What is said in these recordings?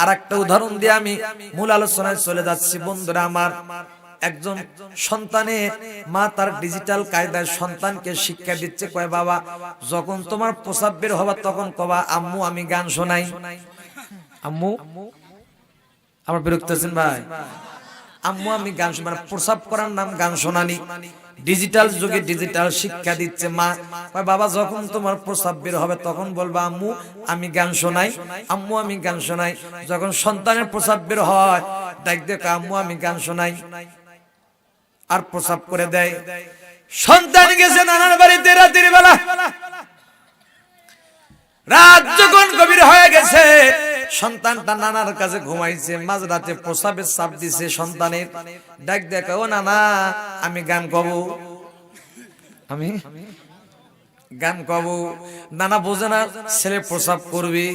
আর একটা উদাহরণ দিয়ে আমি মূল আলোচনায় চলে যাচ্ছি। বন্ধুরা আমার, একজন সন্তানে মা তার ডিজিটাল কায়দায় সন্তানকে শিক্ষা দিচ্ছে, কয়, বাবা, যখন তোমার প্রসাব বের হবা তখন কবা, আম্মু, আমি গান শোনাই। আম্মু আমার বিরক্ত আছেন ভাই। আম্মু, আমি গান মানে প্রসাব করার নাম গান শোনানি। ডিজিটাল যুগে ডিজিটাল শিক্ষা দিচ্ছে মা। বাবা যখন তোমার প্রসাব বের হবে তখন বলবা আম্মু আমি গান শোনাই। আম্মু আমি গান শোনাই। যখন সন্তানের প্রসাব বের হয় দেখ দেখ আম্মু আমি গান শোনাই। আর প্রসাব করে দেয়। সন্তান গেছে নানার বাড়িতে রাতের বেলা। রাত যখন গভীর হয়ে গেছে সন্তানটা নানার কাছে ঘুমাইছে, মাঝরাতে প্রসাবের চাপ দিছে সন্তানের। ডাক দেখা ও নানা, আমি গান কব। আমি? গান কব। নানা বোঝে না, ছেলে প্রসাব করবি।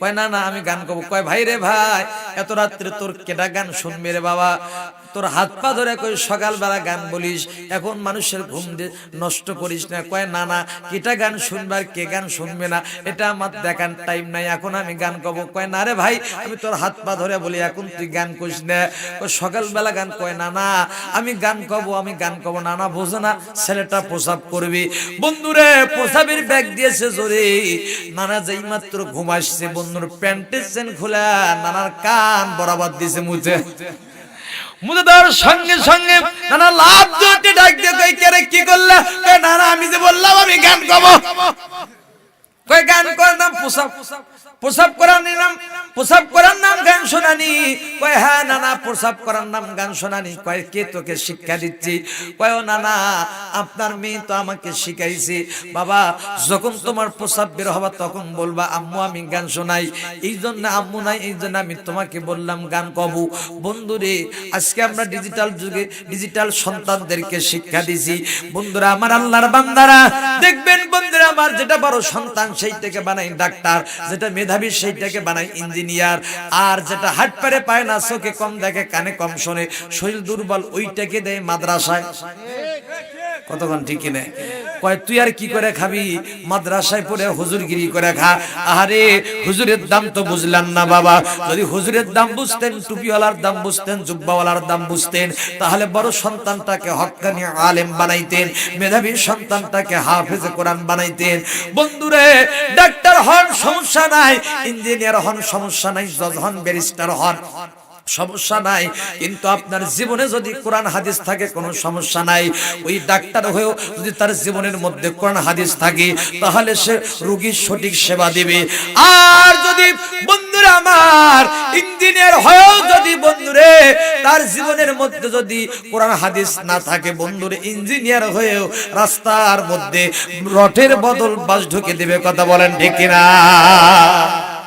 কয় না না আমি গান কব। কয়, ভাই রে ভাই, এত রাত্রে তোর কেটা গান শুনবে রে বাবা? তোর হাত পা ধরে কই, সকালবেলা গান বলিস, এখন মানুষের ঘুম নষ্ট করিস না। কয়, না না, কেটা গান শুনবার কে গান শুনবে না? এটা আমার দেখার টাইম নাই, এখন আমি গান কব কয়, না রে ভাই, আমি তোর হাত পা ধরে বলি, এখন তুই গান করিস না। সকালবেলা গান। কয়, না না, আমি গান কব আমি গান কব না না, বোঝে না, ছেলেটা প্রসাব করবি। বন্ধুরে, প্রসাবের ব্যাগ দিয়েছে জোরে, নানা যেই মাত্র ঘুম আসছে, বন্ধুর প্যান্টের চেন খোলা, নানার কান বরাবর দিছে মুছে। মুছে দেওয়ার সঙ্গে সঙ্গে নানা লাভ জোটে ডাক দিয়ে কি করলা? নানা আমি যে বললাম, আমি গান গাবো। কই গান হ্যাঁ আপনার মেয়ে তো আমাকে শিখাইছে। বাবা, যখন তোমার প্রসাব বের হবা তখন বলবা, আম্মু, আমি গান শোনাই। এই জন্য আম্মু নাই, এই জন্য আমি তোমাকে বললাম গান কবু। বন্ধুরে, আজকে আমরা ডিজিটাল যুগে ডিজিটাল সন্তানদেরকে শিক্ষা দিছি। বন্ধুরা, আমার আল্লাহর বান্দারা, দেখবেন বন্ধুরা, আমার যেটা বড় সন্তান সেইটাকে বানাই ডাক্তার, যেটা মেধাবী সেইটাকে বানায় ইঞ্জিনিয়ার। আর যেটা হাট পারে পায় না, চোখে কম দেখে, কানে কম শোনে, শরীর দুর্বল, ওইটাকে দেয় মাদ্রাসায়। কতক্ষণ ঠিক কিনে? কয়, তুই আর কি করে খাবি? মাদ্রাসায় পড়ে হুজুরগিরি করে খা। আরে হুজুরের দাম তো বুঝলাম না বাবা। যদি হুজুরের দাম বুঝতেন, টুপিওয়ালার দাম বুঝতেন, জুব্বাওয়ালার দাম বুঝতেন, তাহলে বড় সন্তানটাকে হক্কানি আলেম বানাইতেন, মেধাবী সন্তানটাকে হাফেজে কোরআন বানাইতেন। বন্ধুরে, ডাক্তার হন, সমস্যা নাই। ইঞ্জিনিয়ার হন, সমস্যা নাই, জজ হন, ব্যারিস্টার হন। সমস্যা নাই। কিন্তু আপনার জীবনে যদি কোরআন হাদিস থাকে, কোনো সমস্যা নাই। ওই ডাক্তার হয়েও যদি তার জীবনের মধ্যে কোরআন হাদিস থাকে, তাহলে সে রোগীর সঠিক সেবা দিবে। আর যদি বন্ধুরা আমার, ইঞ্জিনিয়ার হয়েও যদি বন্ধুরে, তার জীবনের মধ্যে যদি কোরআন হাদিস না থাকে, বন্ধুরে ইঞ্জিনিয়ার হয়েও রাস্তার মধ্যে রথের বদল বাস ঢুকে দেবে, কথা বলেন ঠিক কিনা?